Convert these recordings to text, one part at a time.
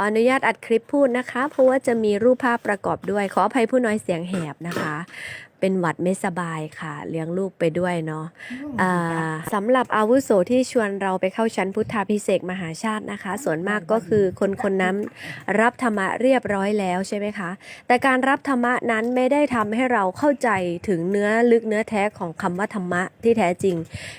ออนุญาตอัดคลิปพูดนะคะ เพราะว่าจะมีรูปภาพประกอบด้วย ขออภัยผู้น้อยเสียงแหบนะคะ เป็นหวัดไม่สบายค่ะ เลี้ยงลูกไปด้วยเนาะอ่าสำหรับอาวุโสที่ชวนเราไปเข้าชั้นพุทธาพิเศษกมหาชาตินะคะ ส่วนมากก็คือคนคนนั้นรับธรรมะเรียบร้อยแล้วใช่ไหมคะ แต่การรับธรรมะนั้นไม่ได้ทำให้เราเข้าใจถึงเนื้อลึกเนื้อแท้ของคำว่าธรรมะที่แท้จริง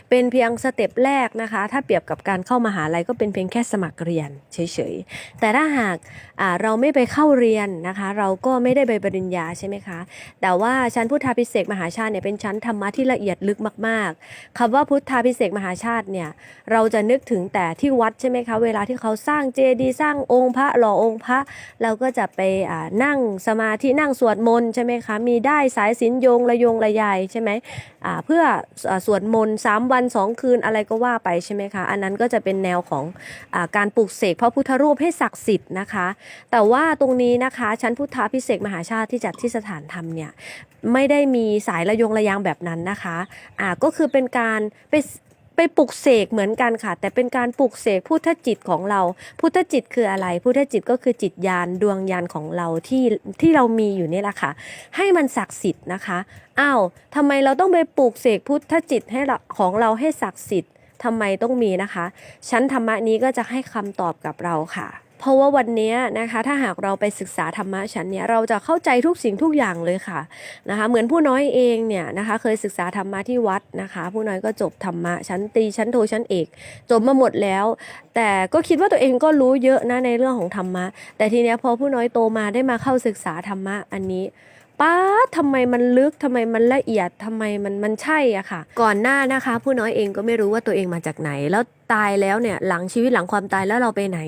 เป็นเพียงสเต็ปแรกนะคะ ถ้าเปรียบกับการเข้ามหาลัยก็เป็นเพียงแค่สมัครเรียนเฉยๆ แต่ถ้าหากอ่าเราไม่ไปเข้าเรียนนะคะ เราก็ไม่ได้ใบปริญญาใช่ไหมคะ แต่ว่าชั้นพุทธาพิเศษกมหาชาติเนี่ยเป็นชั้นธรรมะที่ละเอียดลึกมาก ๆคำว่าพุทธาพิเศษกมหาชาติเนี่ยเราจะนึกถึงแต่ที่วัดใช่ไหมคะเวลาที่เขาสร้างเจดีย์สร้างองค์พระหล่อองค์พระ เราก็จะไปนั่งสมาธินั่งสวดมนต์ใช่ไหมคะมีได้สายสินโยงระยงระยายใช่ไหมเพื่ออสวดมนต์สามวันสองคืนอะไรก็ว่าไปใช่ไหมคะอันนั้นก็จะเป็นแนวของอการปลูกเสกพระพุทธรูปให้ศักดิ์สิทธิ์นะคะ แต่ว่าตรงนี้นะคะชั้นพุทธาพิเศษกมหาชาติที่จัดที่สถานธรรมเนี่ย ไม่ได้มีสายระยงระยางแบบนั้นนะคะอ่าก็คือเป็นการไปไปปลุกเสกเหมือนกันค่ะ แต่เป็นการปลุกเสกพุทธจิตของเรา พุทธจิตคืออะไร พุทธจิตก็คือจิตญาณดวงญาณของเราที่ที่เรามีอยู่นี่แหละค่ะ ให้มันศักดิ์สิทธิ์นะคะอ้าวทำไมเราต้องไปปลูกเสกพุทธจิตให้ของเราให้ศักดิ์สิทธิ์ทำไมต้องมีนะคะชั้นธรรมะนี้ก็จะให้คำตอบกับเราค่ะ เพราะว่าวันนี้นะคะถ้าหากเราไปศึกษาธรรมะชั้นเนี้ยเราจะเข้าใจทุกสิ่งทุกอย่างเลยค่ะนะคะเหมือนผู้น้อยเองเนี่ยนะคะเคยศึกษาธรรมะที่วัดนะคะ ผู้น้อยก็จบธรรมะชั้นตีชั้นโทชั้นเอกจบมาหมดแล้ว แต่ก็คิดว่าตัวเองก็รู้เยอะนะในเรื่องของธรรมะ แต่ทีเนี้ยพอผู้น้อยโตมาได้มาเข้าศึกษาธรรมะอันนี้ป้าทำไมมันลึกทำไมมันละเอียดทำไมมันมันใช่อะค่ะ ก่อนหน้านะคะ ผู้น้อยเองก็ไม่รู้ว่าตัวเองมาจากไหน แล้วตายแล้วเนี่ยหลังชีวิตหลังความตายแล้วเราไปไหน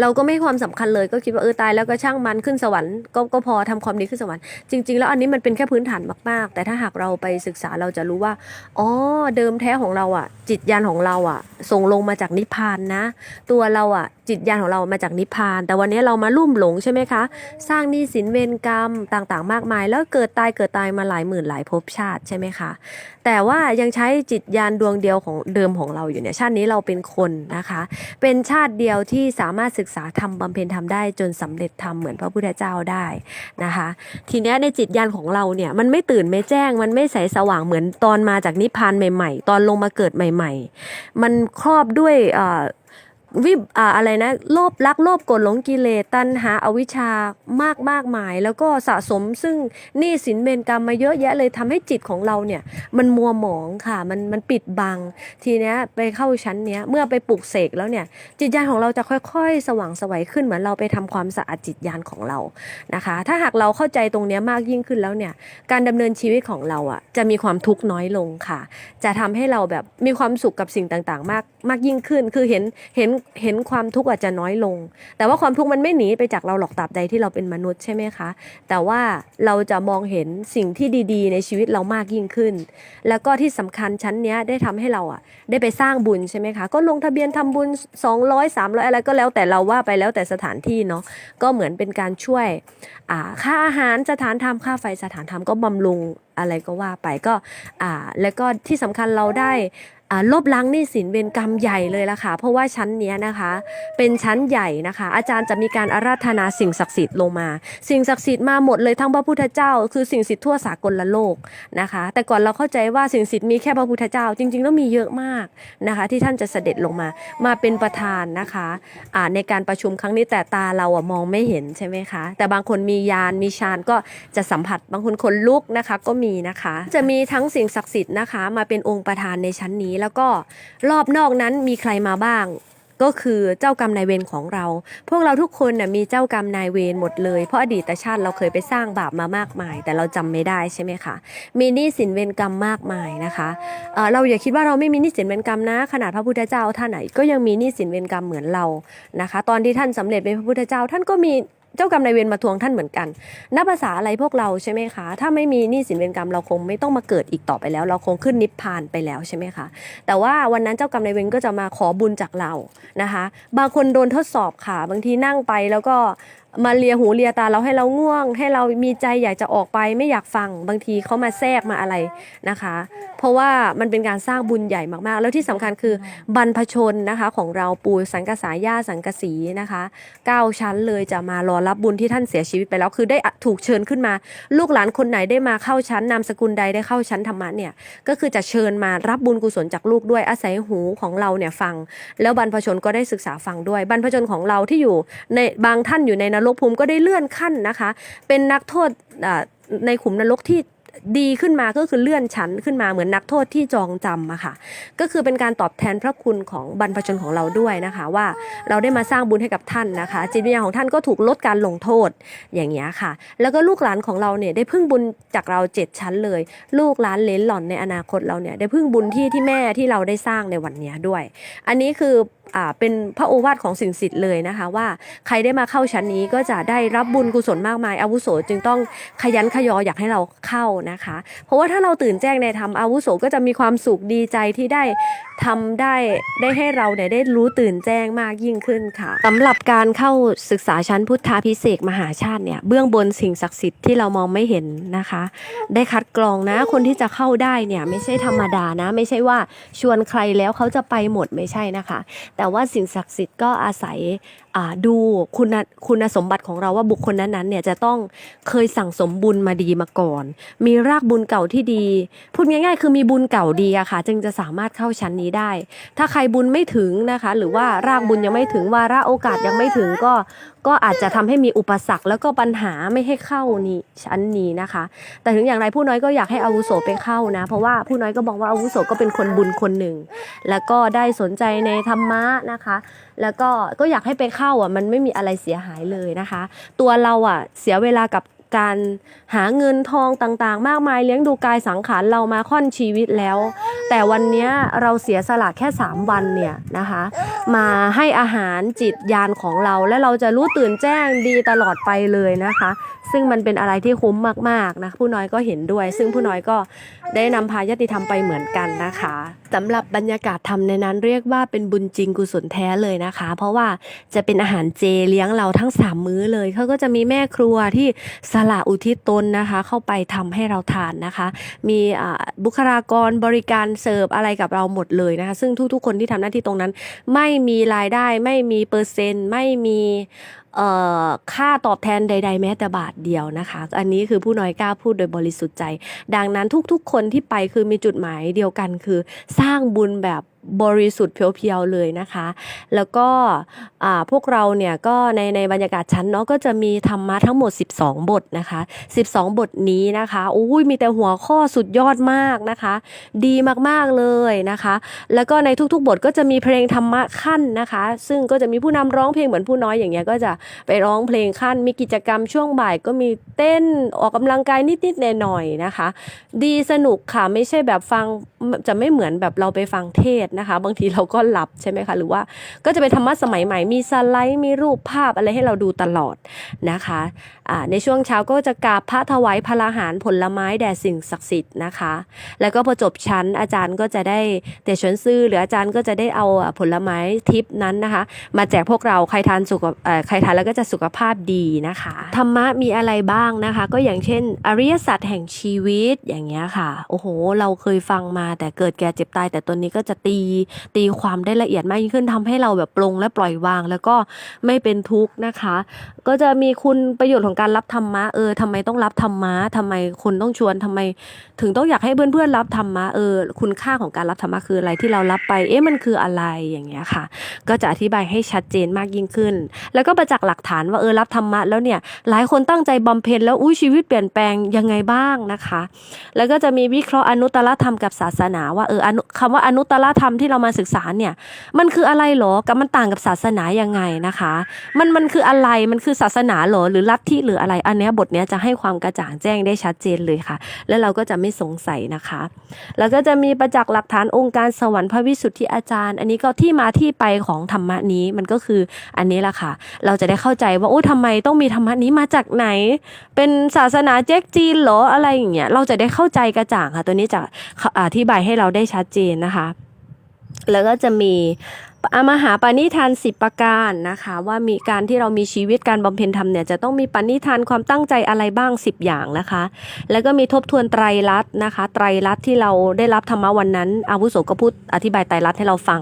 เราก็ไม่ความสำคัญเลยก็คิดว่าเออตายแล้วก็ช่างมันขึ้นสวรรค์ก็ก็พอทำความดีขึ้นสวรรค์จริง ๆ แล้วอันนี้มันเป็นแค่พื้นฐานมาก ๆ แต่ถ้าหากเราไปศึกษาเราจะรู้ว่าอ๋อเดิมแท้ของเราอะ จิตญาณของเราอะ ส่งลงมาจากนิพพานนะ ตัวเราอะ จิตญาณของเรามาจากนิพพาน แต่วันนี้เรามาลุ่มหลงใช่ไหมคะ สร้างหนี้สินเวรกรรมต่างๆ มากมาย แล้วเกิดตายเกิดตายมาหลายหมื่นหลายภพชาติใช่ไหมคะ แต่ว่ายังใช้จิตยานดวงเดียวของเดิมของเราอยู่เนี่ยชาตินี้เราเป็นคนนะคะ เป็นชาติเดียวที่สามารถศึกษาทำบำเพ็ญทำได้จนสำเร็จทำเหมือนพระพุทธเจ้าได้นะคะ ทีนี้ในจิตยานของเราเนี่ยมันไม่ตื่นไม่แจ้ง มันไม่ใสสว่างเหมือนตอนมาจากนิพพานใหม่ ๆ ตอนลงมาเกิดใหม่ ๆ มันครอบด้วยเอ่อ วิบอ่าอะไรนะโลภรักโลภโกรธหลงกิเลสตัณหาอวิชชามากมากมาย แล้วก็สะสมซึ่งหนี้สินเบนกรรมมาเยอะแยะเลยทำให้จิตของเราเนี่ย มันมัวหมองค่ะมันมันปิดบัง ทีเนี้ยไปเข้าชั้นเนี้ยเมื่อไปปลุกเสกแล้วเนี่ย จิตญาณของเราจะค่อยๆ สว่างไสวัยขึ้นเหมือนเราไปทำความสะอาดจิตญาณของเรานะคะ ถ้าหากเราเข้าใจตรงเนี้ยมากยิ่งขึ้นแล้วเนี่ย การดำเนินชีวิตของเราอะจะมีความทุกข์น้อยลงค่ะ จะทำให้เราแบบมีความสุขกับสิ่งต่างๆ มากมากยิ่งขึ้น คือเห็นเห็นเห็นความทุกข์อาจจะน้อยลง แต่ว่าความทุกข์มันไม่หนีไปจากเราหรอกตราบใดที่เราเป็นมนุษย์ใช่ไหมคะ แต่ว่าเราจะมองเห็นสิ่งที่ดีๆ ในชีวิตเรามากยิ่งขึ้น แล้วก็ที่สำคัญชั้นเนี้ยได้ทำให้เราอะได้ไปสร้างบุญใช่ไหมคะ ก็ลงทะเบียนทำบุญ 200 300 อะไรก็แล้วแต่เราว่าไปแล้วแต่สถานที่เนาะ ก็เหมือนเป็นการช่วยอ่าค่าอาหารสถานธรรมค่าไฟสถานธรรมก็บำรุงอะไรก็ว่าไปก็อ่าแล้วก็ที่สำคัญเราได้ ลบล้างหนี้สินเวรกรรมใหญ่เลยละค่ะ เพราะว่าชั้นนี้นะคะ เป็นชั้นใหญ่นะคะ อาจารย์จะมีการอาราธนาสิ่งศักดิ์สิทธิ์ลงมา สิ่งศักดิ์สิทธิ์มาหมดเลยทั้งพระพุทธเจ้า คือสิ่งศักดิ์สิทธิ์ทั่วสากลโลกนะคะ แต่ก่อนเราเข้าใจว่าสิ่งศักดิ์สิทธิ์มีแค่พระพุทธเจ้า จริงๆแล้วมีเยอะมากนะคะ ที่ท่านจะเสด็จลงมา มาเป็นประธานนะคะอ่าในการประชุมครั้งนี้แต่ตาเราอะมองไม่เห็นใช่ไหมคะ แต่บางคนมียานมีฌานก็จะสัมผัส บางคนคนลุกนะคะก็มีนะคะ จะมีทั้งสิ่งศักดิ์สิทธิ์นะคะ มาเป็นองค์ประธานในชั้นนี้แล้วก็รอบนอกนั้นมีใครมาบ้าง ก็คือเจ้ากรรมนายเวรของเรา พวกเราทุกคนน่ะมีเจ้ากรรมนายเวรหมดเลย เพราะอดีตชาติเราเคยไปสร้างบาปมามากมาย แต่เราจำไม่ได้ใช่ไหมคะมีหนี้สินเวรกรรมมากมายนะคะเเราอย่าคิดว่าเราไม่มีหนี้สินเวรกรรมนะ ขนาดพระพุทธเจ้าท่านไหนก็ยังมีหนี้สินเวรกรรมเหมือนเรานะคะ ตอนที่ท่านสำเร็จเป็นพระพุทธเจ้าท่านก็มี เจ้ากรรมนายเวรมาทวงท่านเหมือนกันนับภาษาอะไรพวกเราใช่ไหมคะ ถ้าไม่มีหนี้สินเวรกรรมเราคงไม่ต้องมาเกิดอีกต่อไปแล้ว เราคงขึ้นนิพพานไปแล้วใช่ไหมคะ แต่ว่าวันนั้นเจ้ากรรมนายเวรก็จะมาขอบุญจากเรานะคะ บางคนโดนทดสอบค่ะ บางทีนั่งไปแล้วก็ มาเลียหูเลียตาเราให้เราง่วง ให้เรามีใจอยากจะออกไปไม่อยากฟังบางทีเขามาแทรกมาอะไรนะคะ เพราะว่ามันเป็นการสร้างบุญใหญ่มากๆ แล้วที่สำคัญคือบรรพชนนะคะของเราปูสังกษาย่าสังกสีนะคะเก้าชั้นเลยจะมารอรับบุญที่ท่านเสียชีวิตไปแล้วคือได้ถูกเชิญขึ้นมา ลูกหลานคนไหนได้มาเข้าชั้นนามสกุลใดได้เข้าชั้นธรรมะเนี่ยก็คือจะเชิญมารับบุญกุศลจากลูกด้วยอาศัยหูของเราเนี่ยฟัง แล้วบรรพชนก็ได้ศึกษาฟังด้วยบรรพชนของเราที่อยู่ในบางท่านอยู่ในนรกภูมิก็ได้เลื่อนขั้นนะคะ เป็นนักโทษในขุมนรกที่ดีขึ้นมาก็คือเลื่อนชั้นขึ้นมาเหมือนนักโทษที่จองจำอะค่ะ ก็คือเป็นการตอบแทนพระคุณของบรรพชนของเราด้วยนะคะ ว่าเราได้มาสร้างบุญให้กับท่านนะคะ จิตวิญญาณของท่านก็ถูกลดการลงโทษอย่างเงี้ค่ะ แล้วก็ลูกหลานของเราเนี่ยได้พึ่งบุญจากเราเจ็ดชั้นเลย ลูกหลานเลนหล่อนในอนาคตเราเนี่ยได้พึ่งบุญที่ที่แม่ที่เราได้สร้างในวันนี้ด้วย อันนี้คือ เป็นพระโอวาทของสิ่งศักดิ์เลยนะคะ ว่าใครได้มาเข้าชั้นนี้ก็จะได้รับบุญกุศลมากมาย อาวุโสจึงต้องขยันขยออยากให้เราเข้านะคะ เพราะว่าถ้าเราตื่นแจ้งในธรรมอาวุโสก็จะมีความสุขดีใจที่ได้ทำได้ได้ให้เราเนี่ยได้รู้ตื่นแจ้งมากยิ่งขึ้นค่ะสำหรับการเข้าศึกษาชั้นพุทธาพิเศษมหาชาติเนี่ยเบื้องบนสิ่งศักดิ์สิทธิ์ที่เรามองไม่เห็นนะคะ ได้คัดกรองนะคนที่จะเข้าได้เนี่ยไม่ใช่ธรรมดานะ ไม่ใช่ว่าชวนใครแล้วเขาจะไปหมดไม่ใช่นะคะแต่ว่าสิ่งศักดิ์สิทธิ์ก็อาศัย ดูคุณคุณสมบัติของเราว่าบุคคลนั้นๆเนี่ยจะต้องเคยสั่งสมบุญมาดีมาก่อน มีรากบุญเก่าที่ดี พูดง่ายๆ คือมีบุญเก่าดีอะค่ะ จึงจะสามารถเข้าชั้นนี้ได้ ถ้าใครบุญไม่ถึงนะคะ หรือว่ารากบุญยังไม่ถึงวาระโอกาสยังไม่ถึงก็ก็อาจจะทำให้มีอุปสรรคแล้วก็ปัญหาไม่ให้เข้านี่ชั้นนี้นะคะ แต่ถึงอย่างไรผู้น้อยก็อยากให้อาวุโสไปเข้านะ เพราะว่าผู้น้อยก็มองว่าอาวุโสก็เป็นคนบุญคนหนึ่ง แล้วก็ได้สนใจในธรรมะนะคะ แล้วก็ก็อยากให้ไปเข้าอะมันไม่มีอะไรเสียหายเลยนะคะ ตัวเราอะเสียเวลากับการหาเงินทองต่างๆ มากมายเลี้ยงดูกายสังขารเรามาค่อนชีวิตแล้ว แต่วันนี้เราเสียสละแค่ 3 วันเนี่ยนะคะ มาให้อาหารจิตญาณของเราและเราจะรู้ตื่นแจ้งดีตลอดไปเลยนะคะ ซึ่งมันเป็นอะไรที่คุ้มมากๆนะผู้น้อยก็เห็นด้วย ซึ่งผู้น้อยก็ได้นำพายติธรรมไปเหมือนกันนะคะสำหรับบรรยากาศธรรมในนั้นเรียกว่าเป็นบุญจริงกุศลแท้เลยนะคะ เพราะว่าจะเป็นอาหารเจเลี้ยงเราทั้ง3มื้อเลยเขาก็จะมีแม่ครัวที่สละอุทิศตนนะคะ เข้าไปทำให้เราทานนะคะ มีบุคลากรบริการเสิร์ฟอะไรกับเราหมดเลยนะคะ ซึ่งทุกๆ คนที่ทำหน้าที่ตรงนั้น ไม่มีรายได้ไม่มีเปอร์เซ็นต์ ไม่มี ค่าตอบแทนใด ๆ แม้แต่บาทเดียวนะคะ อันนี้คือผู้น้อยกล้าพูดโดยบริสุทธิ์ใจ ดังนั้นทุกๆ คนที่ไปคือมีจุดหมายเดียวกันคือสร้างบุญแบบบริสุทธิ์เพียวๆเลยนะคะ แล้วก็พวกเราเนี่ยก็ในในบรรยากาศชั้นเนาะก็จะมีธรรมะทั้งหมด 12 บทนะคะ 12 บทนี้นะคะอุ้ยมีแต่หัวข้อสุดยอดมากนะคะ ดีมากๆเลยนะคะ แล้วก็ในทุกๆ บทก็จะมีเพลงธรรมะขั้นนะคะ ซึ่งก็จะมีผู้นำร้องเพลงเหมือนผู้น้อยอย่างเงี้ยก็จะไปร้องเพลงขั้นมีกิจกรรมช่วงบ่ายก็มีเต้นออกกำลังกายนิดๆหน่อยๆนะคะ ดีสนุกค่ะไม่ใช่แบบฟังจะไม่เหมือนแบบเราไปฟังเทศนะคะ บางทีเราก็หลับใช่ไหมคะหรือว่าก็จะเป็นธรรมะสมัยใหม่มีสไลด์มีรูปภาพอะไรให้เราดูตลอดนะคะในช่วงเช้าก็จะกราบพระถวายพลาหารผลไม้แด่สิ่งศักดิ์สิทธิ์นะคะ แล้วก็พอจบชั้นอาจารย์ก็จะได้แต่ชวนซื่อหรืออาจารย์ก็จะได้เอาผลไม้ทิปนั้นนะคะ มาแจกพวกเราใครทานสุขใครทแล้วก็จะสุขภาพดีนะคะ ธรรมะมีอะไรบ้างนะคะ ก็อย่างเช่น อริยสัจแห่งชีวิตอย่างเงี้ยค่ะ โอ้โห เราเคยฟังมาแต่เกิดแก่เจ็บตาย แต่ตัวนี้ก็จะตีตีความได้ละเอียดมากยิ่งขึ้นทำให้เราแบบปลงและปล่อยวาง แล้วก็ไม่เป็นทุกข์นะคะ ก็จะมีคุณประโยชน์ของการรับธรรมะเออทำไมต้องรับธรรมะทำไมคนต้องชวนทำไม ถึงต้องอยากให้เพื่อนๆรับธรรมะเออ คุณค่าของการรับธรรมะคืออะไรที่เรารับไป เอ๊ะมันคืออะไรอย่างเงี้ยค่ะ ก็จะอธิบายให้ชัดเจนมากยิ่งขึ้น แล้วก็ประจักษหลักฐานว่าเออรับธรรมะแล้วเนี่ยหลายคนตั้งใจบำเพ็ญแล้วอุ้ยชีวิตเปลี่ยนแปลงยังไงบ้างนะคะ แล้วก็จะมีวิเคราะห์อนุตตรธรรมกับศาสนาว่าเอออนุคำว่าอนุตตรธรรมที่เรามาศึกษาเนี่ยมันคืออะไรหรอกับมันต่างกับศาสนายังไงนะคะ มันมันคืออะไรมันคือศาสนาหรอหรือลัทธิหรืออะไรอันเนี้ยบทเนี้ยจะให้ความกระจ่างแจ้งได้ชัดเจนเลยค่ะ แล้วเราก็จะไม่สงสัยนะคะ แล้วก็จะมีประจักษ์หลักฐานองค์การสวรรค์พระวิสุทธิอาจารย์ อันนี้ก็ที่มาที่ไปของธรรมะนี้มันก็คืออันนี้แหละค่ะ เราจะได้เข้าใจว่าโอ้ทำไมต้องมีธรรมะนี้มาจากไหน เป็นศาสนาเจ๊กจีนเหรออะไรอย่างเงี้ยเราจะได้เข้าใจกระจ่างค่ะ ตัวนี้จะอธิบายให้เราได้ชัดเจนนะคะ แล้วก็จะมี อามหาปณิธานสิบประการนะคะ ว่ามีการที่เรามีชีวิตการบำเพ็ญธรรมเนี่ยจะต้องมีปณิธานความตั้งใจอะไรบ้าง 10 อย่างนะคะ แล้วก็มีทบทวนไตรลักษณ์นะคะ ไตรลักษณ์ที่เราได้รับธรรมะวันนั้นอาวุโสก็พูดอธิบายไตรลักษณ์ให้เราฟัง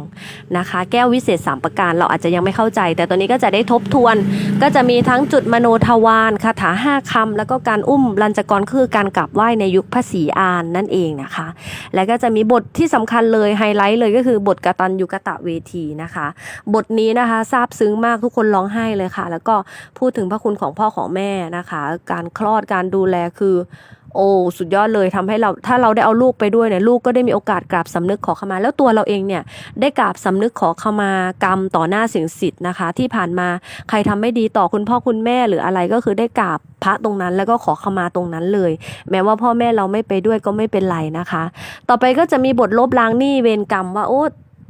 นะคะ แก้ววิเศษ 3 ประการเราอาจจะยังไม่เข้าใจ แต่ตัวนี้ก็จะได้ทบทวน ก็จะมีทั้งจุดมโนทวารคาถาห้าคำแล้วก็การอุ้มรัญจกรคือการกราบไหว้ในยุคพระศรีอานนั่นเองนะคะ แล้วก็จะมีบทที่สำคัญเลยไฮไลท์เลยก็คือบทกตัญญูกตะเวทีนะคะ บทนี้นะคะซาบซึ้งมากทุกคนร้องไห้เลยค่ะ แล้วก็พูดถึงพระคุณของพ่อของแม่นะคะ การคลอดการดูแลคือ โอ้สุดยอดเลยทำให้เราถ้าเราได้เอาลูกไปด้วยเนี่ยลูกก็ได้มีโอกาสกราบสำนึกขอขมา แล้วตัวเราเองเนี่ยได้กราบสำนึกขอขมากรรมต่อหน้าสิ่งศักดิ์สิทธิ์นะคะ ที่ผ่านมาใครทำไม่ดีต่อคุณพ่อคุณแม่หรืออะไรก็คือได้กราบพระตรงนั้นแล้วก็ขอขมาตรงนั้นเลย แม้ว่าพ่อแม่เราไม่ไปด้วยก็ไม่เป็นไรนะคะ ต่อไปก็จะมีบทลบล้างหนี้เวรกรรมว่าโอ้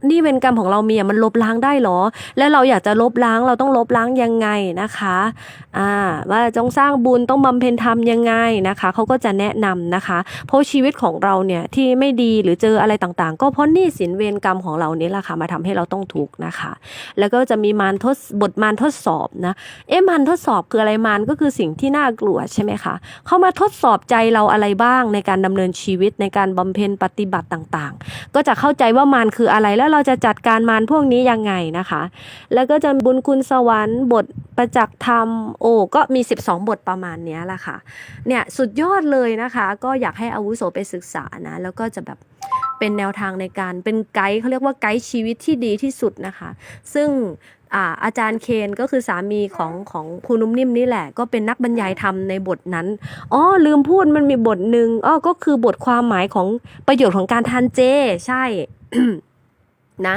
นี่เวรกรรมของเรามีอะมันลบล้างได้เหรอ แล้วเราอยากจะลบล้างเราต้องลบล้างยังไงนะคะอ่าว่าจงสร้างบุญต้องบำเพ็ญธรรมยังไงนะคะเขาก็จะแนะนำนะคะ เพราะชีวิตของเราเนี่ยที่ไม่ดีหรือเจออะไรต่างๆ ก็เพราะนี้สินเวรกรรมของเรานี่แหละค่ะมาทำให้เราต้องทุกข์นะคะ แล้วก็จะมีมารทดบทมารทดสอบนะเอ๊ะมารทดสอบคืออะไรมารก็คือสิ่งที่น่ากลัวใช่ไหมคะเขามาทดสอบใจเราอะไรบ้างในการดำเนินชีวิตในการบำเพ็ญปฏิบัติต่างๆ ก็จะเข้าใจว่ามารคืออะไรแล้วเราจะจัดการมารพวกนี้ยังไงนะคะ แล้วก็จะบุญคุณสวรรค์บทประจักษ์ธรรมโอ้ก็มี 12 บทประมาณนี้แหละค่ะเนี่ยสุดยอดเลยนะคะ ก็อยากให้อาวุโสไปศึกษานะ แล้วก็จะแบบเป็นแนวทางในการเป็นไกด์เขาเรียกว่าไกด์ชีวิตที่ดีที่สุดนะคะ ซึ่งอาอาจารย์เคนก็คือสามีของของครูนุ่มนิ่มนี่แหละ ก็เป็นนักบรรยายธรรมในบทนั้นอ๋อลืมพูดมันมีบทหนึ่งอ๋อก็คือบทความหมายของประโยชน์ของการทานเจ ใช่ นะ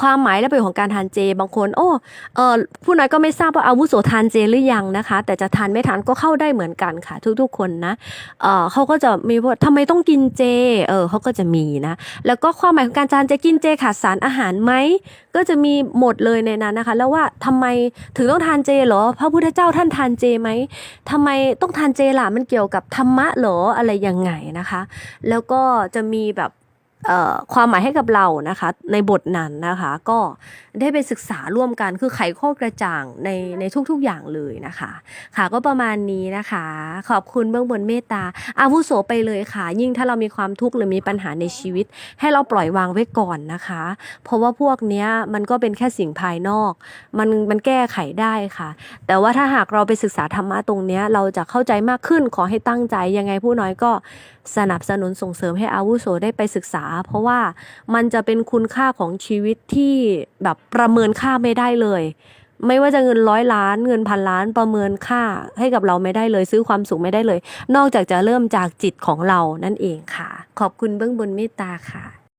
ความหมายและประโยชน์ของการทานเจ บางคน โอ้เออผู้น้อยก็ไม่ทราบว่าอาวุโสทานเจหรือยังนะคะ แต่จะทานไม่ทานก็เข้าได้เหมือนกันค่ะ ทุกๆคนนะเออเขาก็จะมีว่าทำไมต้องกินเจเออเขาก็จะมีนะแล้วก็ความหมายของการทานเจกินเจขาดสารอาหารไหมก็จะมีหมดเลยในนั้นนะคะ แล้วว่าทำไมถึงต้องทานเจเหรอ พระพุทธเจ้าท่านทานเจไหมทำไมต้องทานเจล่ะมันเกี่ยวกับธรรมะเหรออะไรยังไงนะคะ แล้วก็จะมีแบบ ความหมายให้กับเรานะคะ ในบทนั้นนะคะ ก็ได้ไปศึกษาร่วมกันคือไขข้อกระจ่างในในทุกๆอย่างเลยนะคะ ค่ะก็ประมาณนี้นะคะ ขอบคุณเบื้องบนเมตตาอาวุโสไปเลยค่ะ ยิ่งถ้าเรามีความทุกข์หรือมีปัญหาในชีวิต ให้เราปล่อยวางไว้ก่อนนะคะ เพราะว่าพวกเนี้ยมันก็เป็นแค่สิ่งภายนอก มันมันแก้ไขได้ค่ะ แต่ว่าถ้าหากเราไปศึกษาธรรมะตรงเนี้ยเราจะเข้าใจมากขึ้นขอให้ตั้งใจยังไงผู้น้อยก็สนับสนุนส่งเสริมให้อาวุโสได้ไปศึกษาเพราะว่ามันจะเป็นคุณค่าของชีวิตที่แบบประเมินค่าไม่ได้เลย ไม่ว่าจะเงินร้อยล้านเงินพันล้านประเมินค่าให้กับเราไม่ได้เลย ซื้อความสุขไม่ได้เลย นอกจากจะเริ่มจากจิตของเรานั่นเองค่ะ ขอบคุณเบื้องบนเมตตาค่ะ